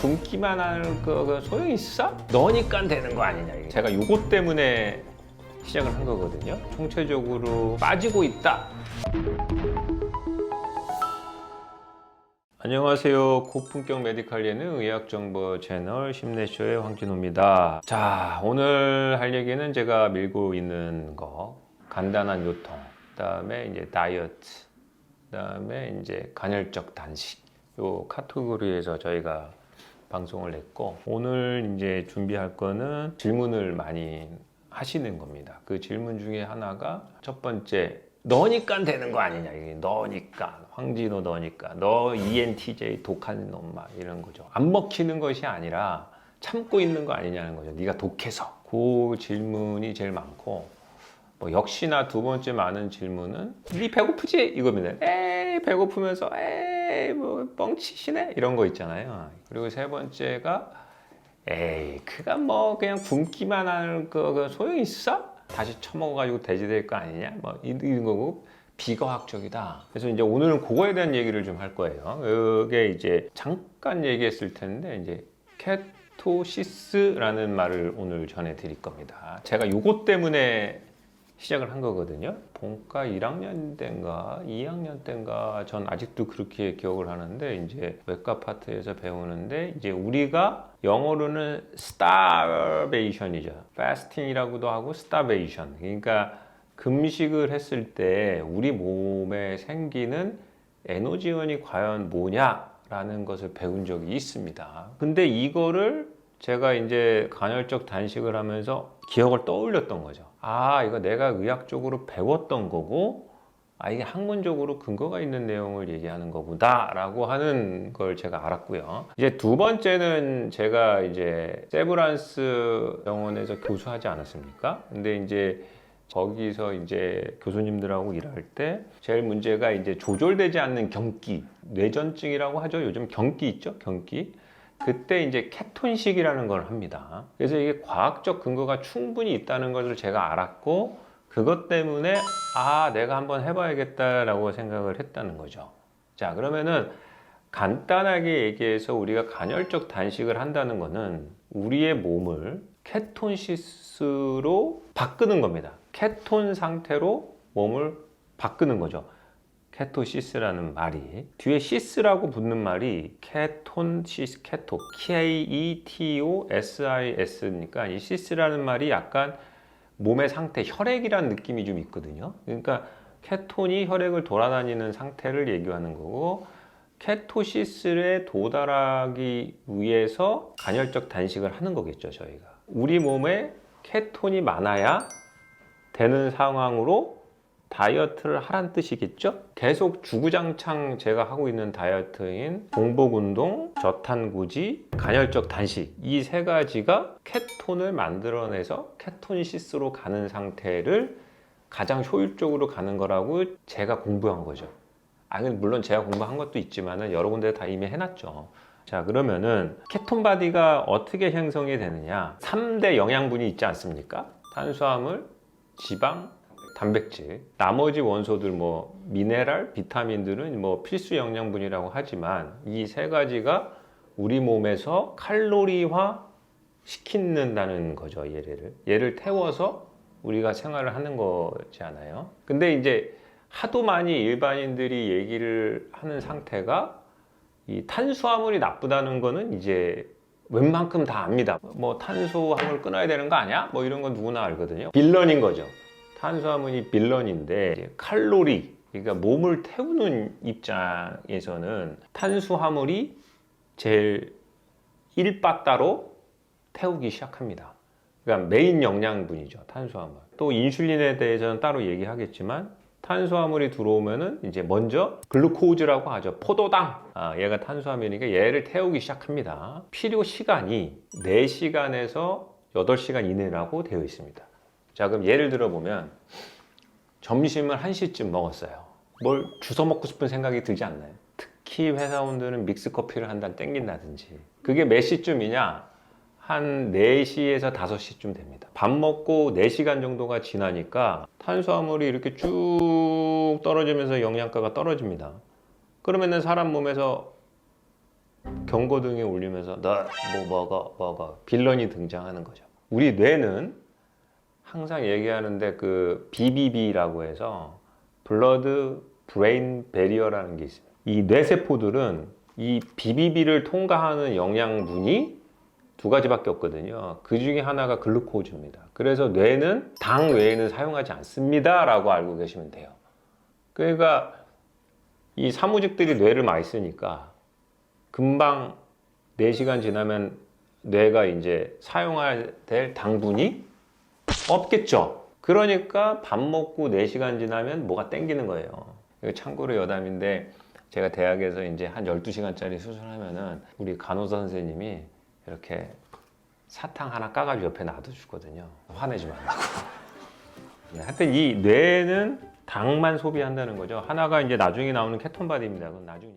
굶기만 하는 거그 소용 있어? 너니까 되는 거 아니냐. 제가 요것 때문에 시작을 한 거거든요. 총체적으로 빠지고 있다. 안녕하세요. 고품격 메디칼 예능 의학 정보 채널 심내쇼의 황진호입니다. 자, 오늘 할 얘기는 제가 밀고 있는 거 간단한 요통, 그다음에 이제 다이어트, 그다음에 이제 간헐적 단식 요 카테고리에서 저희가 방송을 했고 오늘 이제 준비할 거는 질문을 많이 하시는 겁니다. 그 질문 중에 하나가 첫 번째 너니까 되는 거 아니냐 이게 너니까 황진호 너니까 너 ENTJ 독한 놈막 이런 거죠. 안 먹히는 것이 아니라 참고 있는 거 아니냐는 거죠. 네가 독해서 그 질문이 제일 많고 뭐 역시나 두 번째 많은 질문은 네 배고프지 이겁니다. 에이 배고프면서 에이 뭐 뻥치시네 이런 거 있잖아요. 그리고 세 번째가 에이 그가 뭐 그냥 굶기만 하는 거그 소용 있어? 다시 처먹어가지고 돼지 될 거 아니냐? 뭐 이- 이런 거고 비과학적이다. 그래서 이제 오늘은 그거에 대한 얘기를 좀 할 거예요. 이게 이제 잠깐 얘기했을 텐데 이제 케토시스라는 말을 오늘 전해드릴 겁니다. 제가 요것 때문에 시작을 한 거거든요. 본과 1학년 때인가 2학년 때인가 전 아직도 그렇게 기억을 하는데 이제 외과 파트에서 배우는데 이제 우리가 영어로는 starvation이죠. fasting이라고도 하고 starvation. 그러니까 금식을 했을 때 우리 몸에 생기는 에너지원이 과연 뭐냐라는 것을 배운 적이 있습니다. 근데 이거를 제가 이제 간헐적 단식을 하면서 기억을 떠올렸던 거죠. 아, 이거 내가 의학적으로 배웠던 거고, 아, 이게 학문적으로 근거가 있는 내용을 얘기하는 거구나 라고 하는 걸 제가 알았고요. 이제 두 번째는 제가 이제 세브란스 병원에서 교수하지 않았습니까? 근데 이제 거기서 이제 교수님들하고 일할 때 제일 문제가 이제 조절되지 않는 경기, 뇌전증이라고 하죠. 요즘 경기 있죠? 경기. 그때 이제 케톤식이라는 걸 합니다. 그래서 이게 과학적 근거가 충분히 있다는 것을 제가 알았고 그것 때문에 아 내가 한번 해봐야겠다라고 생각을 했다는 거죠. 자 그러면은 간단하게 얘기해서 우리가 간헐적 단식을 한다는 것은 우리의 몸을 케톤시스로 바꾸는 겁니다. 케톤 상태로 몸을 바꾸는 거죠. 케토시스라는 말이 뒤에 시스라고 붙는 말이 케톤 시스 케토 K E T O S I S니까 이 시스라는 말이 약간 몸의 상태 혈액이라는 느낌이 좀 있거든요. 그러니까 케톤이 혈액을 돌아다니는 상태를 얘기하는 거고 케토시스에 도달하기 위해서 간헐적 단식을 하는 거겠죠, 저희가. 우리 몸에 케톤이 많아야 되는 상황으로 다이어트를 하란 뜻이겠죠? 계속 주구장창 제가 하고 있는 다이어트인 공복운동, 저탄고지, 간헐적 단식 이 세 가지가 케톤을 만들어내서 케톤시스로 가는 상태를 가장 효율적으로 가는 거라고 제가 공부한 거죠. 아, 물론 제가 공부한 것도 있지만은 여러 군데 다 이미 해놨죠. 자, 그러면은 케톤 바디가 어떻게 형성이 되느냐? 3대 영양분이 있지 않습니까? 탄수화물, 지방, 단백질. 나머지 원소들 뭐 미네랄, 비타민들은 뭐 필수 영양분이라고 하지만 이 세 가지가 우리 몸에서 칼로리화 시킨다는 거죠, 얘를. 얘를 태워서 우리가 생활을 하는 거잖아요. 근데 이제 하도 많이 일반인들이 얘기를 하는 상태가 이 탄수화물이 나쁘다는 거는 이제 웬만큼 다 압니다. 뭐 탄수화물 끊어야 되는 거 아니야? 뭐 이런 건 누구나 알거든요. 빌런인 거죠. 탄수화물이 빌런인데 칼로리 그러니까 몸을 태우는 입장에서는 탄수화물이 제일 일바따로 태우기 시작합니다. 그러니까 메인 영양분이죠 탄수화물. 또 인슐린에 대해서는 따로 얘기하겠지만 탄수화물이 들어오면은 이제 먼저 글루코즈라고 하죠. 포도당. 아, 얘가 탄수화물이니까 얘를 태우기 시작합니다. 필요 시간이 4시간에서 8시간 이내라고 되어 있습니다. 자, 그럼 예를 들어 보면 점심을 1시쯤 먹었어요. 뭘 주워 먹고 싶은 생각이 들지 않나요? 특히 회사원들은 믹스 커피를 한 잔 땡긴다든지. 그게 몇 시쯤이냐? 한 4시에서 5시쯤 됩니다. 밥 먹고 4시간 정도가 지나니까 탄수화물이 이렇게 쭉 떨어지면서 영양가가 떨어집니다. 그러면은 사람 몸에서 경고등이 울리면서 너뭐 먹어 먹어 빌런이 등장하는 거죠. 우리 뇌는 항상 얘기하는데 그 BBB라고 해서 블러드 브레인 베리어라는 게 있어요. 이 뇌세포들은 이 BBB를 통과하는 영양분이 두 가지밖에 없거든요. 그 중에 하나가 글루코즈입니다. 그래서 뇌는 당 외에는 사용하지 않습니다 라고 알고 계시면 돼요. 그러니까 이 사무직들이 뇌를 많이 쓰니까 금방 4시간 지나면 뇌가 이제 사용할 될 당분이 없겠죠. 그러니까 밥 먹고 4시간 지나면 뭐가 땡기는 거예요. 참고로 여담인데 제가 대학에서 이제 한 12시간짜리 수술하면은 우리 간호사 선생님이 이렇게 사탕 하나 까가지고 옆에 놔둬주거든요. 화내지 말라고. 네, 하여튼 이 뇌는 당만 소비한다는 거죠. 하나가 이제 나중에 나오는 케톤 바디입니다. 그건 나중에.